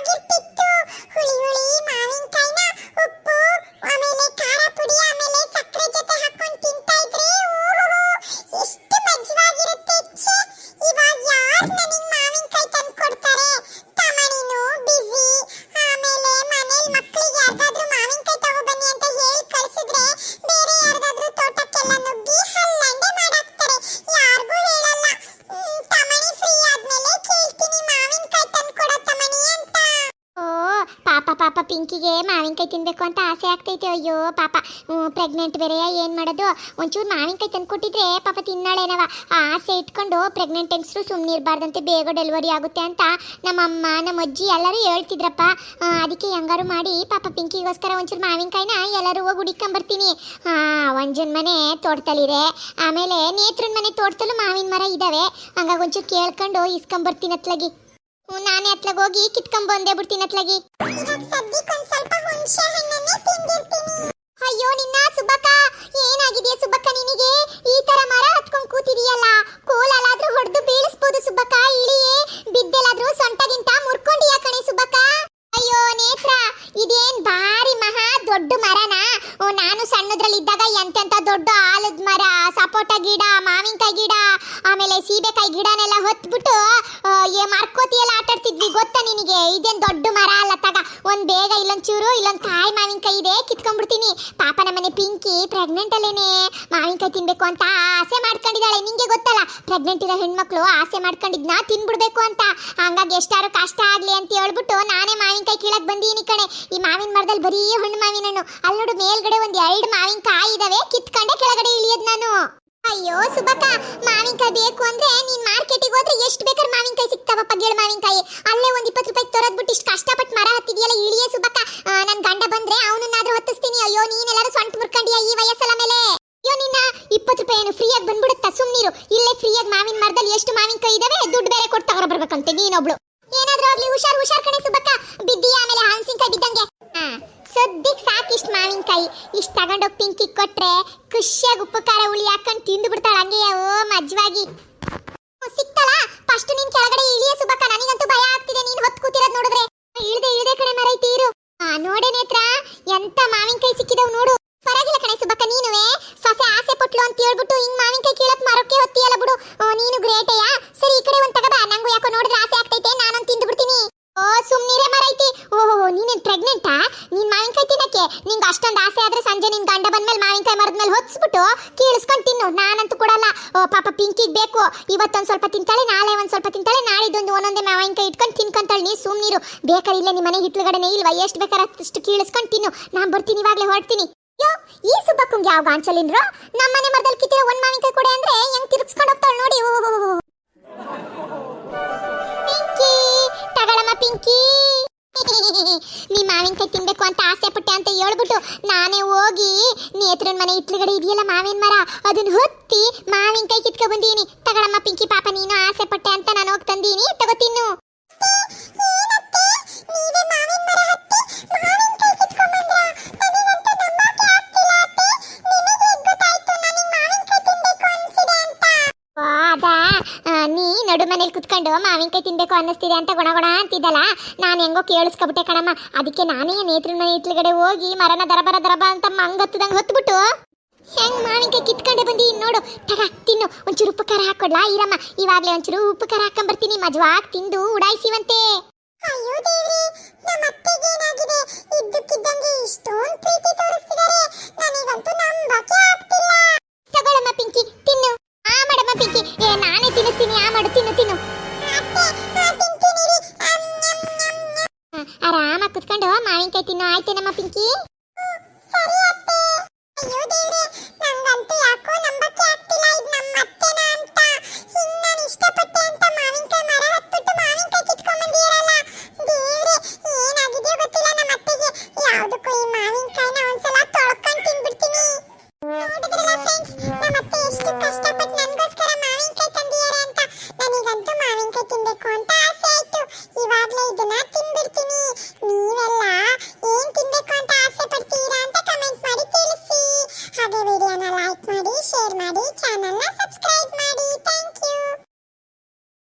ಆಗಿರ್ತೀನಿ ಪಿಂಕಿಗೆ ಮಾವಿನಕಾಯಿ ತಿನ್ನಬೇಕು ಅಂತ ಆಸೆ ಆಗ್ತೈತೆ. ಅಯ್ಯೋ, ಪಾಪ. ಪ್ರೆಗ್ನೆಂಟ್ ಬೇರೆಯ ಏನು ಮಾಡೋದು? ಒಂಚೂರು ಮಾವಿನಕಾಯಿ ತಂದು ಕೊಟ್ಟಿದ್ರೆ ಪಾಪ ತಿನ್ನಾಳೇನವ? ಆಸೆ ಇಟ್ಕೊಂಡು ಪ್ರೆಗ್ನೆಂಟ್ ಹೆಂಗಸರು ಸುಮ್ಮನೆ ಇರಬಾರ್ದಂತೆ ಬೇಗ ಡೆಲಿವರಿ ಆಗುತ್ತೆ ಅಂತ ನಮ್ಮಮ್ಮ ನಮ್ಮ ಅಜ್ಜಿ ಎಲ್ಲರೂ ಹೇಳ್ತಿದ್ರಪ್ಪ. ಅದಕ್ಕೆ ಹೆಂಗಾರು ಮಾಡಿ ಪಾಪ ಪಿಂಕಿಗೋಸ್ಕರ ಒಂಚೂರು ಮಾವಿನಕಾಯಿನ ಎಲ್ಲರೂ ಹೋಗಿ ಹುಡಿಕೊಂಬರ್ತೀನಿ. ಒಂಜನ್ ಮನೆ ತೋಟದಲ್ಲಿದೆ. ಆಮೇಲೆ ನೇತ್ರನ್ ಮನೆ ತೋಟದಲ್ಲೂ ಮಾವಿನ ಮರ ಇದಾವೆ. ಹಂಗಾಗಿ ಒಂಚೂರು ಕೇಳ್ಕೊಂಡು ಇಸ್ಕೊಂಬರ್ತೀನಿ ಅತ್ಲಾಗಿ. ನಾನೇ ಅತ್ಲಾಗ ಹೋಗಿ ಕಿತ್ಕೊಂಡ್ ಬಂದೇ ಬಿಡ್ತೀನಿ ಅತ್ಲಾಗಿ. ಅಯ್ಯೋ ನಿನ್ನ ಸುಬ್ಬಕ್ಕ ಏನಾಗಿದೆ ಸುಬ್ಬಕ್ಕ ನಿನಗೆ? ಈ ತರ ಮರ ಹತ್ಕೊಂಡ್ ಕೂತಿದೀಯಲ್ಲ. ಕೋಲಲ್ಲಾದ್ರೂ ಹೊಡೆದು ಬೀಳಿಸ್ಬೋದು ಸುಬ್ಬಕ್ಕ ಇಳಿಯೇ. ಬಿದ್ದೆಲ್ಲಾದ್ರೂ ಸೊಂಟಗಿಂತ ಮುರ್ಕೊಂಡಿಯ ಕಣೆ ಸುಬ್ಬಕ್ಕ? ಅಯ್ಯೋ ನೇತ್ರ ಇದೇನ್ ಭಾರಿ ಮಹಾ ದೊಡ್ಡ ಮರನ? ಓ, ನಾನು ಸಣ್ಣದ್ರಲ್ಲಿದ್ದಾಗ ಎಂತೆಂತ ದೊಡ್ಡ ಆಲದ ಮರ ಸಪೋಟ ಗಿಡ ಮಾವಿನಕಾಯಿ ಗಿಡ ಆಮೇಲೆ ಸೀಬೆಕಾಯಿ ಗಿಡನೆಲ್ಲ ಹೊತ್ಬಿಟ್ಟು ಬೇಗ ಇಲ್ಲೊಂಚೂರು, ಇಲ್ಲೊಂದ್ ಕಾಯಿ ಮಾವಿನಕಾಯಿ ಇದೆ, ಕಿತ್ಕೊಂಡ್ಬಿಡ್ತೀನಿ. ಪಾಪ ನಮ್ಮನೆ ಪಿಂಕಿ ಪ್ರೆಗ್ನೆಂಟ್ ಅಲ್ಲೇನೆ. ಮಾವಿನಕಾಯಿ ತಿನ್ಬೇಕು ಅಂತ ಆಸೆ ಮಾಡ್ಕೊಂಡಿದ್ದಾಳೆ. ನಿಂಗೆ ಗೊತ್ತಲ್ಲ ಪ್ರೆಗ್ನೆಂಟ್ ಇರೋ ಹೆಣ್ಮಕ್ಳು ಆಸೆ ಮಾಡ್ಕೊಂಡಿದ್ನ, ತಿನ್ಬಿಡ್ಬೇಕು ಅಂತ. ಹಂಗಾಗಿ ಎಷ್ಟಾರು ಕಷ್ಟ ಆಗ್ಲಿ ಅಂತ ಹೇಳ್ಬಿಟ್ಟು ನಾನೇ ಮಾವಿನಕಾಯಿ ಕೀಳಕ್ ಬಂದೀನಿ ಕಣೆ. ಈ ಮಾವಿನ ಮರದಲ್ಲಿ ಬರೀ ಹಣ್ಣು ಮಾವಿನ ಹಣ್ಣು ಅಲ್ಲಿ ನೋಡು ಮೇಲ್ಗಡೆ ಒಂದ್ ಎರಡು ಮಾವಿನಕಾಯಿ ಇದಾವೆ, ಕಿತ್ಕೊಂಡೆ ಕೆಳಗಡೆ ಇಳಿಯೋದ್ ನಾನು. ಅಯ್ಯೋ ಸುಬಕ ಮಾವಿನಕಾಯಿ ಬೇಕು ಅಂದ್ರೆ ನೀನ್ ಮಾರ್ಕೆಟಿಗೆ ಹೋದ್ರೆ ಎಷ್ಟು ಬೇಕಾದ್ರೆ ಮಾವಿನಕಾಯಿ ಸಿಗ್ತಾವಪ್ಪ ಗೇಳ್ ಮಾವಿನಕಾಯಿ. ಅಲ್ಲೇ ಒಂದ್ ಇಪ್ಪತ್ತು ರೂಪಾಯಿ ತೊರದ್ಬಿಟ್ಟು ಇಷ್ಟು ಕಷ್ಟಪಟ್ಟು ಮರ ಹತ್ತಿದೆಯಲ್ಲ, ಇಳಿಯೇ ಸುಬಕ ಆ, ನನ್ ಗಂಡ ಬಂದ್ರೆ ಅವನನ್ನಾದ್ರೂ ಹೊತ್ತಿಸ್ತೀನಿ ಅಯ್ಯೋ ನೀನೆಲ್ಲಾರು ಸೊಂಟ ಮುರ್ಕೊಂಡಿಯ ಈ ವಯಸ್ಸಲ್ಲ ಮೇಲೆ ಅಯ್ಯೋ ನಿನ್ನ ಇಪ್ಪತ್ತು ರೂಪಾಯಿ ಏನು ಫ್ರೀಯಾಗಿ ಸುಮ್ನಿರು ಇಲ್ಲೇ ಫ್ರೀಯಾಗಿ ಮಾವಿನ ಮರದಲ್ಲಿ ಎಷ್ಟು ಮಾವಿನಕಾಯಿ ಇದಾವೆ, ದುಡ್ಡು ಬೇರೆ ಕೊಟ್ಟು ತಗೊಂಡ್ ಬರ್ಬೇಕಂತೆ ನೀನೊಬ್ಳು. ಏನಾದ್ರೂ ಆಗ್ಲಿ ಹುಷಾರ್ ಹುಷಾರ್ ಕಣೆ ಸುಬಕ್ಕ ಬಿದ್ದಿ ಆಮೇಲೆ ಹಣಸಿನ್ಕಾಯಿ ಬಿದ್ದಂಗೆ. ಹಾ, ಸದ್ಯಕ್ ಸಾಕಿಷ್ಟು ಮಾವಿನಕಾಯಿ ಇಷ್ಟು ತಗೊಂಡೋಗಿ ಪಿಂಕಿ ಕೊಟ್ರೆ ಖುಷಿಯಾಗಿ ಉಪ್ಪು ಖಾರ ಹುಳಿ ಹಾಕೊಂಡು ತಿಂದು ಬಿಡ್ತಾಳೆ ಹಂಗೆ ಓ ಮಜ್ವಾಗಿ. ಸಿಕ್ತಲ್ಲ? ಫಸ್ಟ್ ನಿನ್ ಕೆಳಗಡೆ ಇಳಿಯ ಸುಬ್ಬಕ್ಕ, ನನಗಂತೂ ಭಯ ಆಗ್ತಿದೆ. ನೀನು ಹೊತ್ತು ಕೂತಿರೋದು ನೋಡಿದ್ರೆ. ಇಳಿದೆ ಇಳಿದೆ ಕಡೆ ಮರೈತಿ ಇರು ಆ, ನೋಡೆ ನೇತ್ರ, ಎಂತ ಮಾವಿನಕಾಯಿ ಸಿಕ್ಕಿದವು ನೋಡು ಪರವಾಗಿಲ್ಲ ಕಣೆ ಸುಬಕ್ಕ ನೀನುವೆ ಸೊಸೆ ಆಸೆ ಪಟ್ಲು ಅಂತ ಹೇಳ್ಬಿಟ್ಟು ಹಿಂಗ್ ಮಾವಿನಕಾಯಿ ಕೀಳಕ್ ಮರಕ್ಕೆ ಹೊತ್ತಿಯಲ್ಲ ಬಿಡು ಓ, ನೀನು ಗ್ರೇಟೆಯಾ ಸರಿ ಈ ಕಡೆ ಒಂದ್ ತಗಬಾ ನಂಗೂ ಯಾಕೋ ನೋಡಿದ್ರೆ ಆಸೆ ಆಗ್ತೈತೆ ನಾನೊಂದ್ ತಿಂದು ಬಿಡ್ತೀನಿ ಓ ಸುಮ್ನಿರೆ ಮರೈತಿ ಓಹೋ ನೀನೇನ್ ಪ್ರೆಗ್ನೆಂಟಾ ನೀನ್ ಮಾವಿನಕಾಯಿ ತಿನ್ನಕ್ಕೆ ನಿಂಗೆ ಅಷ್ಟೊಂದು ಆಸೆ ಆದ್ರೆ ಸಂಜೆ ನಿನ್ ಗಂಡ ಬಂದ್ಮೇಲೆ ಮಾವಿನಕಾಯಿ ಮರದ ಮೇಲೆ ಹೊತ್ಸ್ಬಿಟ್ಟು ಕೀಳಿಸ್ಕೊಂಡ್ ತಿನ್ನು. ನಾನಂತೂ ಕೊಡಲ್ಲ. ಓ, ಪಾಪ ಪಿಂಕಿಗೆ ಬೇಕು. ಇವತ್ತೊಂದು ಸ್ವಲ್ಪ ತಿಂತಾಳೆ, ನಾಳೆ ಒಂದ್ ಸ್ವಲ್ಪ ತಿಂತಾಳೆ ನಾಳಿದ್ದೊಂದು ಒಂದೊಂದೇ ಮಾವಿನಕಾಯಿ ಇಟ್ಕೊಂಡು ತಿನ್ಕೊಂತಾಳೆ. ನೀ ಸುಮ್ನಿರು ಬೇಕಾರೆ ಇಲ್ಲ ನಿಮ್ಮ ಮನೆ ಹಿತ್ಲುಗಡೆನೇ ಇಲ್ವಾ? ಎಷ್ಟು ಬೇಕಾರ ಅಷ್ಟು ಕೀಳಿಸ್ಕೊಂಡು ತಿನ್ನು. ನಾನ್ ಬರ್ತೀನಿ, ಇವಾಗ್ಲೇ ಹೊರಡ್ತೀನಿ. ಯೋ, ಈ ಸುಬ್ಬಕ್ಕಂಗೆ ಯಾವ ಗಾಂಚಲಿನ್ರು ನಮ್ಮ ಮನೆ ಮರದಲ್ಲಿ ಕಿತ್ತಿರೋ ಒಂದ್ ಮಾವಿನಕಾಯಿ ಕೊಡೆ ಅಂದ್ರೆ ಹೆಂಗ್ ತಿರುಗಿಸ್ಕೊಂಡು ಹೋಗ್ತಾಳೆ ನೋಡಿ. ಪಿಂಕಿ, ತಗಳಮ್ಮ ಪಿಂಕಿ. ನೀ ಮಾವಿನಕಾಯಿ ತಿನ್ಬೇಕು ಅಂತ ಆಸೆ ಹೇಳ್ಬಿಟ್ಟು ನಾನೇ ಹೋಗಿ ನೇತ್ರನ್ ಮನೆ ಇತ್ಲುಗಡೆ ಇದೆಯಲ್ಲ ಮಾವಿನ ಮರ? ಅದನ್ನ ಹೊತ್ತಿ ಮಾವಿನಕಾಯಿ ಕಿತ್ಕೊ ಬಂದೀನಿ ತಗೊಳಮ್ಮ ಪಿಂಕಿ ಪಾಪ, ನೀನು ಆಸೆ ಪಟ್ಟೆ ಅಂತ ನಾನು ಹೋಗಿ ತಂದೀನಿ. ತಗೋ ನೀ ನಡು ಮನೇಲಿ ಕುತ್ಕೊಂಡು ಮಾವಿನಕಾಯಿ ತಿನ್ಬೇಕು ಅನ್ನಿಸ್ತಿದೆ ಅಂತ ಗುಣಗುಣ ಗುಣ ಅಂತಿದ್ದಲ್ಲ? ನಾನು ಹೆಂಗೋ ಕೇಳಿಸ್ಕೊಬಿಟ್ಟೆ ಕಣಮ್ಮ. ಅದಕ್ಕೆ ನಾನೇ ನೇತ್ರ ಮನೆ ಇತ್ಲಗಡೆ ಹೋಗಿ ಮರನ ದರಬರ ದರಬ ಅಂತ ಮಂಗತ್ತದಂಗೆ ಹೊತ್ಬಿಟ್ಟು. ಹೆಂಗ್ ಮಾವಿನಕಾಯಿ ಕಿತ್ಕೊಂಡೆ ಬಂದಿ? ನೋಡು. ತಗ ತಿನ್ನು. ಒಂಚೂರು ಉಪ್ಪು ಖಾರ ಹಾಕೊಡ್ಲಾ ಇರಮ್ಮ. ಇವಾಗ್ಲೇ ಒಂಚೂರು ಉಪ್ಪು ಖಾರ ಹಾಕೊಂಬರ್ತೀನಿ ಮಜವಾಗಿ ತಿಂದು ಉಡಾಯಿಸಿವಂತೆ. ಪಿಂಕಿ ಏ, ನಾನೇ ತಿನ್ನಿಸ್ತೀನಿ. ಆ, ಮಾಡು, ತಿನ್ನು ತಿನ್ನು. ಆರಾಮ ಕುತ್ಕೊಂಡು ಮಾವಿನಕಾಯಿ ತಿನ್ನು. ಆಯ್ತೇನಮ್ಮ ಪಿಂಕಿ? ಮಾವಿನಕಾಯಿನ ಒಂದ್ಸಲ ತೊಳ್ಕೊಂಡು ತಿನ್ಬಿಡ್ತೀನಿ. ನೋಡಿದ್ರಲ್ಲ ಫ್ರೆಂಡ್ಸ್ ನಮ್ಮತ್ತೆ ಎಷ್ಟು ಕಷ್ಟ